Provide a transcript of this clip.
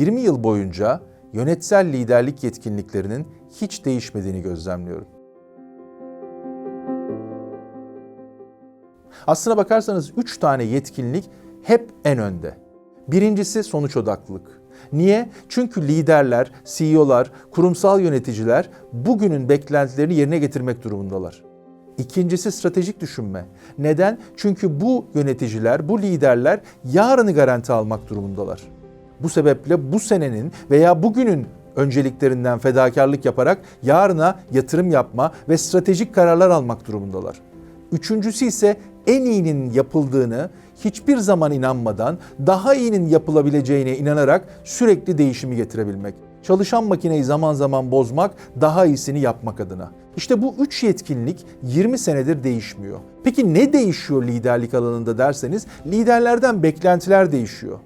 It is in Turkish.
20 yıl boyunca yönetsel liderlik yetkinliklerinin hiç değişmediğini gözlemliyorum. Aslına bakarsanız 3 tane yetkinlik hep en önde. Birincisi sonuç odaklılık. Niye? Çünkü liderler, CEO'lar, kurumsal yöneticiler bugünün beklentilerini yerine getirmek durumundalar. İkincisi stratejik düşünme. Neden? Çünkü bu yöneticiler, bu liderler yarını garanti almak durumundalar. Bu sebeple bu senenin veya bugünün önceliklerinden fedakarlık yaparak yarına yatırım yapma ve stratejik kararlar almak durumundalar. Üçüncüsü ise en iyinin yapıldığını hiçbir zaman inanmadan daha iyinin yapılabileceğine inanarak sürekli değişimi getirebilmek. Çalışan makineyi zaman zaman bozmak, daha iyisini yapmak adına. İşte bu üç yetkinlik 20 senedir değişmiyor. Peki ne değişiyor liderlik alanında derseniz liderlerden beklentiler değişiyor.